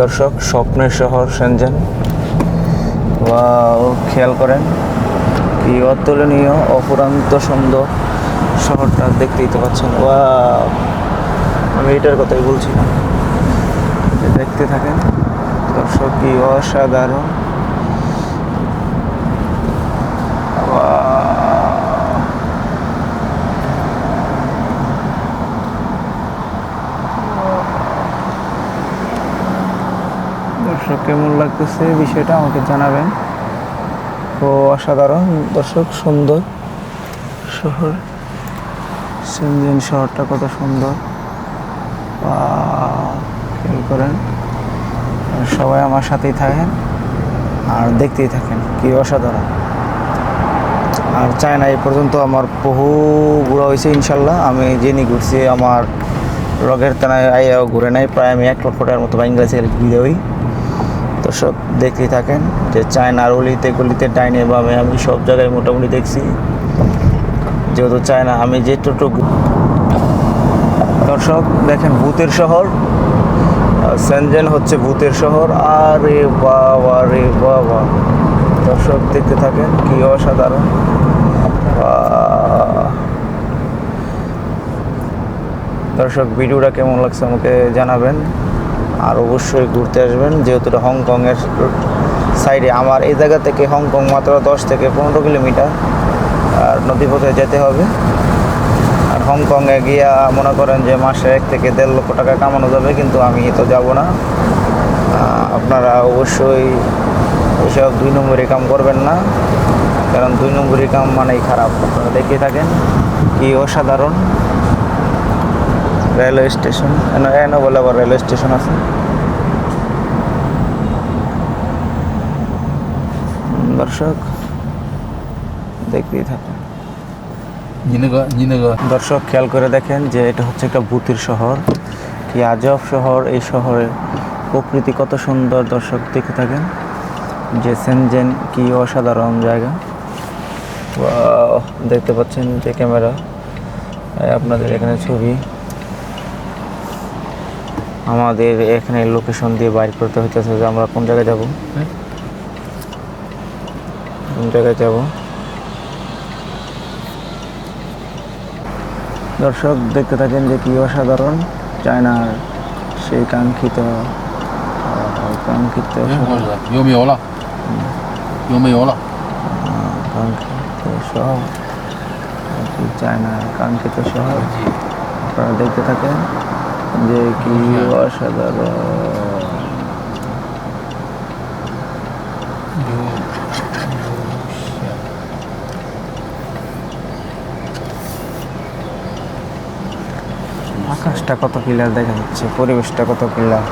দর্শক, স্বপ্নের শহর সেনজেন। বা খেয়াল করেন কি অতুলনীয় অপুরান্ত সুন্দর শহরটা দেখতেই তো পাচ্ছেন। বা আমি এটার কথাই বলছি দেখতে থাকেন, দর্শক কি অসাধারণ। দর্শক, কেমন লাগতেছে বিষয়টা আমাকে জানাবেন। তো অসাধারণ দর্শক, সুন্দর শহর, সেনজেন শহরটা কত সুন্দর। খেয়াল করেন, সবাই আমার সাথেই থাকেন আর দেখতেই থাকেন, কি অসাধারণ। আর চায়না এই পর্যন্ত আমার বহু ঘোরা হয়েছে ইনশাল্লাহ। আমি জেনি ঘুরছি, আমার রগের টানায় আইয়াও ঘুরে নাই, প্রায় আমি এক লক্ষ টাকার মতো বাংলাদেশে ঘুরে হই। দর্শক, দেখতেই থাকেন যে চায়নার অলিতে গলিতে, ডাইনে, বামে আমি সব জায়গায় মোটামুটি দেখছি। যেহেতু চায়না, আমি যে যেটুকু দর্শক, দেখেন ভূতের শহর সেনজেন হচ্ছে ভূতের শহর। আরে বাবা রে বাবা। দর্শক, দেখতে থাকেন কি অসাধারণ। দর্শক, ভিডিওটা কেমন লাগছে আমাকে জানাবেন। আর অবশ্যই ঘুরতে আসবেন, যেহেতু হংকংয়ের সাইডে আমার এই জায়গা থেকে হংকং মাত্র দশ থেকে পনেরো কিলোমিটার, আর নদীপথে যেতে হবে। আর হংকংয়ে গিয়া মনে করেন যে মাসে এক থেকে দেড় লক্ষ টাকা কামানো যাবে, কিন্তু আমি তো যাব না। আপনারা অবশ্যই এসব দুই নম্বরই কাম করবেন না, কারণ দুই নম্বরই কাম মানেই খারাপ। আপনারা দেখে থাকেন, কি অসাধারণ। রেলওয়ে স্টেশন এনো এনো বলে আবার রেলওয়ে স্টেশন আছে। দর্শক দেখতেই থাকুন। দর্শক খেয়াল করে দেখেন যে এটা হচ্ছে একটা ভূতির শহর। কি আজব শহর এই শহরের প্রকৃতি কত সুন্দর দর্শক দেখে থাকেন। যে সেনজেন কি অসাধারণ জায়গা। দেখতে পাচ্ছেন যে ক্যামেরা। আপনাদের এখানে ছবি। আমাদের এখানে লোকেশন দিয়ে বাইর করতে হইতেছে যে আমরা কোন জায়গায় যাব? কোন জায়গায় যাব? দর্শক দেখতে থাকেন যে কী অসাধারণ চায়নার সেই কাঙ্ক্ষিত কাঙ্ক্ষিত কাঙ্ক্ষিত শহর। চায়নার কাঙ্ক্ষিত শহর। আপনারা দেখতে থাকেন। যে কি অসাধারণ। আকাশটা কত ক্লিয়ার দেখা যাচ্ছে পরিবেশটা কত ক্লিয়ার